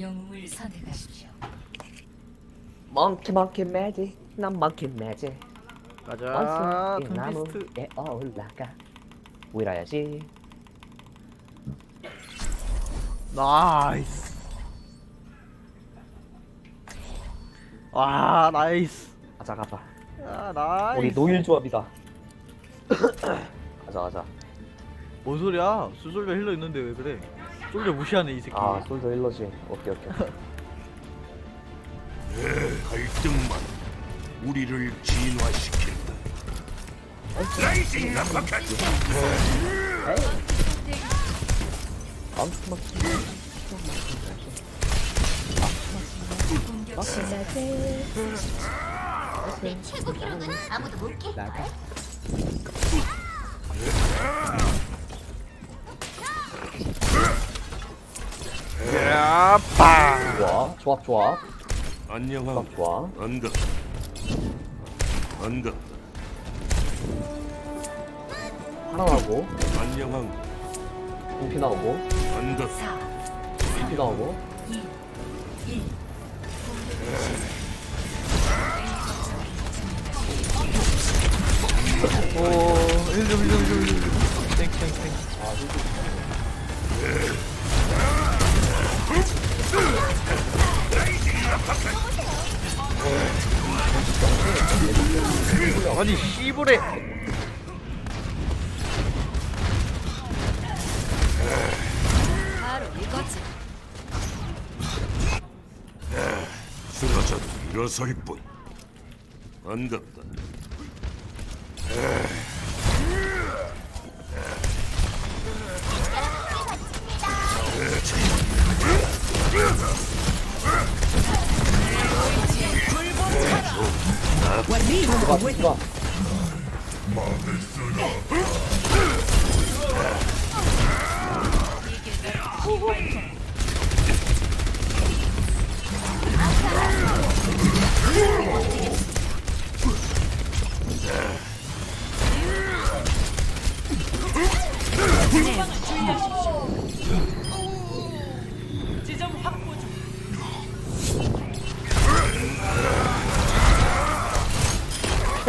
영웅을 선택하십시오. 멍키 멍키 매직 난 멍키 매직 가자 원숭이 둠피스트. 나무에 올라가. 보이라야지. 나이스. 와 나이스. 가자 가자. 아 나이스. 우리 노일 조합이다. 가자 가자. 뭔 소리야? 수솔저 힐러 있는데 왜 그래 솔저 무시하네 이 새끼 아 솔더 일러지 오케이 오케이 갈등만 우리를 진화시킨다. 라이징 아파칸 멍키 멍키 공격 시작. 나가 야빠 좋아. 조합 조합 안녕하고 조합 좋아. 반갑 반갑 하나하고. 안녕하고 인피 나오고. 4, 인피 나오고. 2, 1. 오 힐좀 힐좀 힐좀. 힐좀 땡땡 땡 아니 씨부레. 바로 이거지. 쓰러져도 일어설 뿐. 반갑다. 들 어가 들어가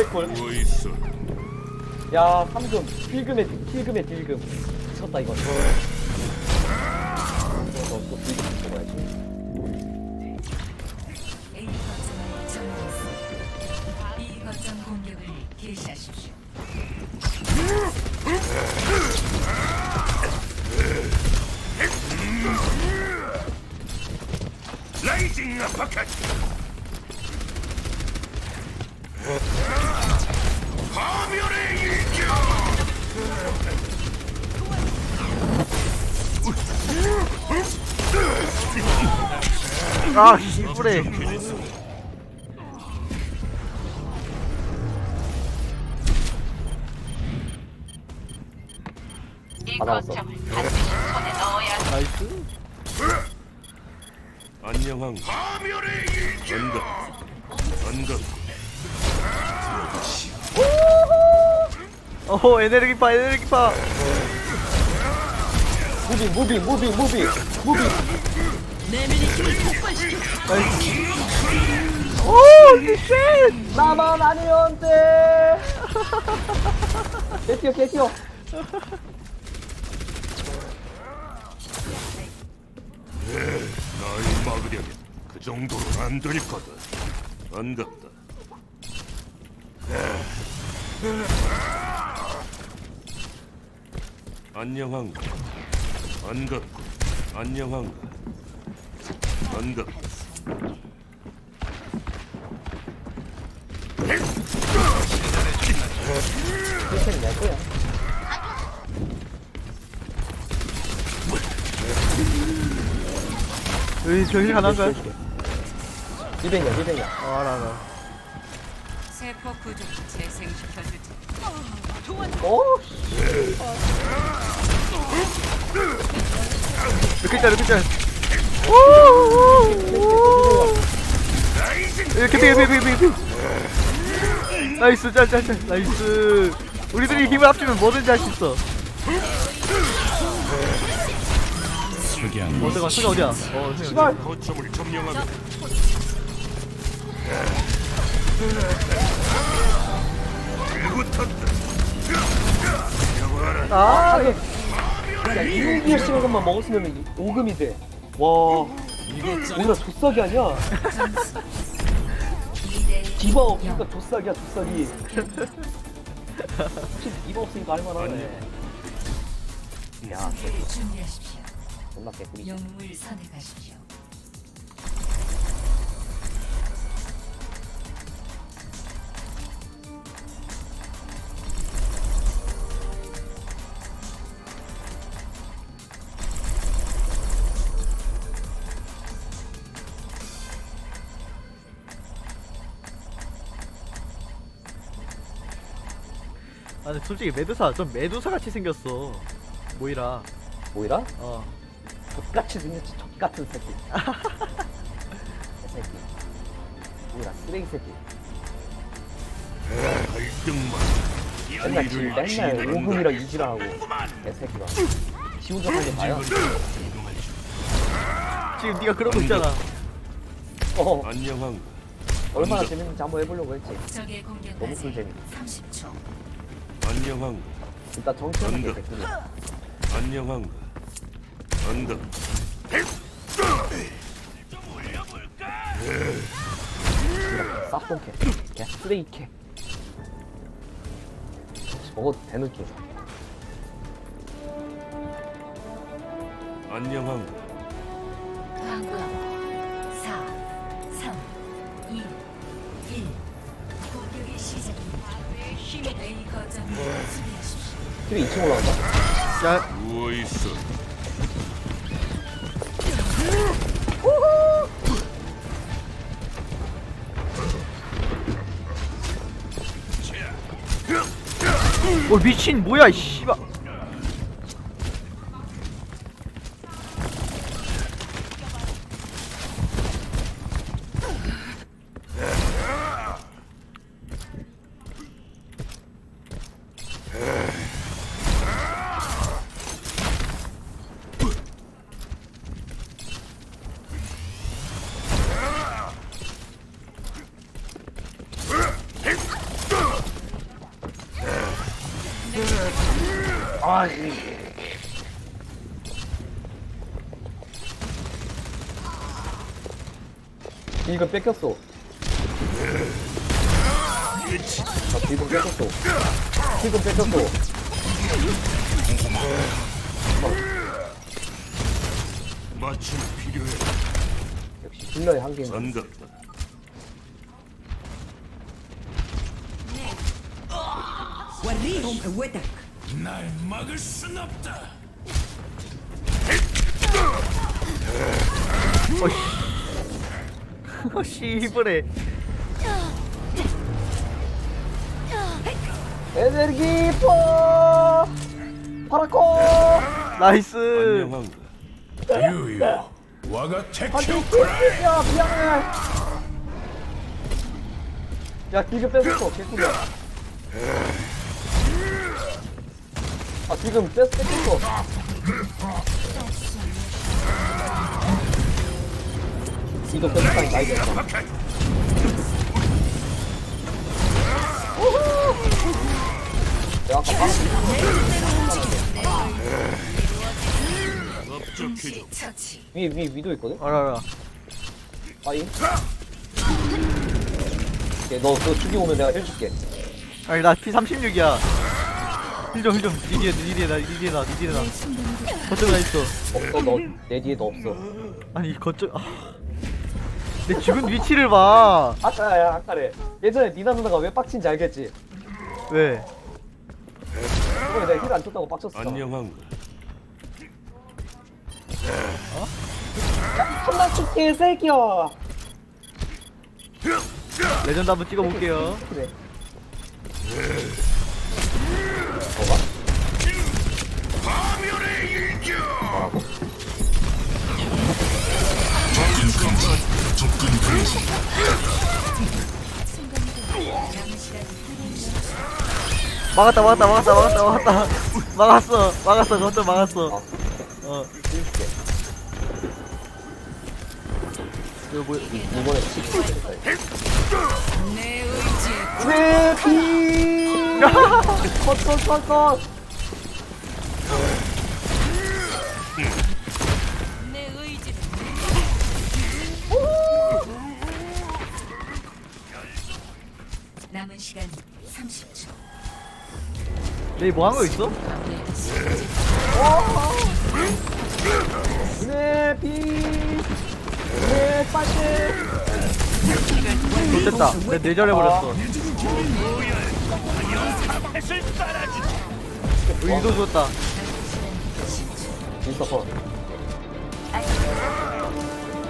누워 있어? 야 3금 필금에 필금에 딜금. 미쳤다 이거. 이거 또 필금 먹어야지. A 거점을 점령했습니다. B 거점 공격을 개시하십시오. 라이징 아파칸 아 씨부레. 받아왔어. 나이스. 일격 반갑 반갑 어호 에너지파 에너지파. 무빙 무빙 무빙 무빙. 무빙 오 리셋 나만 아니면 돼 개뛰어 개뛰어 나이 막으려면 그 정도는 안될 거다. 반갑다. 안녕한가 반갑고. 안녕한가 실체는 낼 거야 여기 저기 가난가요? 200년 200년 아 알아 알아. 세포 구조 재생시켜주지. 오몇 개짜리 몇 개짜리 오오오 이렇게 돼 이렇게 돼 이렇게 돼. 나이스 짤짤짤 나이스. 우리들이 힘을 합치면 뭐든지 할 수 있어. 어 잠깐 소리 어디야? 어 씨발 거점을 점령하면 아 이게 야 이루기의 시간만 먹었으면 5금이 돼 와 오히려 조싹이 아니야? 점수 2대 디바 없으니까 조싹이야 조싹이 혹시 디바 없으니까 할만하네. 야. 존나 개꿀이지. 영웅을 선택하십시오. 아니 솔직히 메두사 좀 메두사 같이 생겼어. 모이라. 뭐이라? 어. 족같이 생겼지 족같은 새끼. 새끼. 뭐이라 쓰레기 새끼. 갈등만. 맨날 지 맨날 지휘하는 5금이랑 이지라하고 개새끼가. 지 혼자 사는 게 다야 지금 네가 그러고 있잖아. 어. 안녕한 얼마나 재밌는지 한번 해보려고 했지. 적의 너무 공격까지 꿀잼이 30초. 안녕한 일단 정치하는 게 언더. 개꿀이야 안녕한 언더 싹돈캐. 개 쓰레기 캐. 먹어도 되는 게 안녕한 광고 4, 수비하십시오. TV 2층 올라간다. 야. 누워 있어. 어 미친 뭐야 이 씨발 아 이거 뺏겼어. 아 이거 뺏겼어. 이거 뺏겼어. 맞춤 필요해. 역시 힐러의 한계 언더 날 막을 순 없다. 어 씨발에. 에너지 포 파라코! 나이스. 유유 와가 택 아니 개꿀이야 미안해. 야 기금 뺏었어 개꿀이야 아 지금 뺏, 뺏겼어 이거 뺏었다니 나이 됐다. 내가 아까 처치. 위에 위에 위도 있거든? 알아 알아. 빠이 오케이 너 그거 죽이고 오면 내가 해줄게. 아니 나 P 36이야 힐좀 힐좀. 니 뒤에 니 뒤에 나니 뒤에 나니 뒤에 나 거점 나 있어. 없어 너 내 뒤에 너 없어. 아니 거점 아. 내 죽은 위치를 봐. 아까야 아까래. 예전에 니나 누나가 왜 빡친지 알겠지? 왜? 내가 힐안 줬다고 빡쳤어. 안녕한 한나 줄게 새끼야. 레전드 한번 찍어볼게요. 그래 막았다 막았다 막았다 막았다 막았다 막았어 막았어 거점 막았어 어어 이거 뭐 이번에 10킬 됐다. 내 의지에 왜 비? 컷컷컷컷. 남은 시간 30초. 레이 뭐 한 거 있어? 네 비. 네 빠지. 좋됐다 내 뇌절해버렸어 의도 좋다.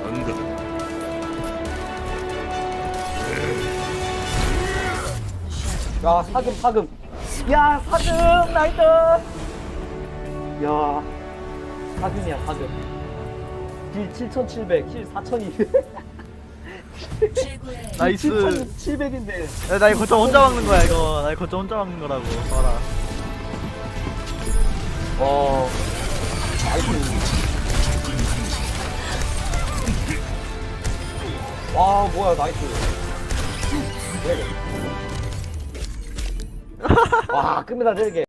안다. 야 사금 사금. 야 사금 나이스. 야 사금이야 사금. 딜 7,700, 킬 4,200. 최고의 나이스 7,700인데. 야, 나 이거 거점 혼자 막는 거야 이거 나 이거 거점 혼자 막는 거라고 봐라 어. 나이스. 와 뭐야 나이스. 와 끝내다 저게.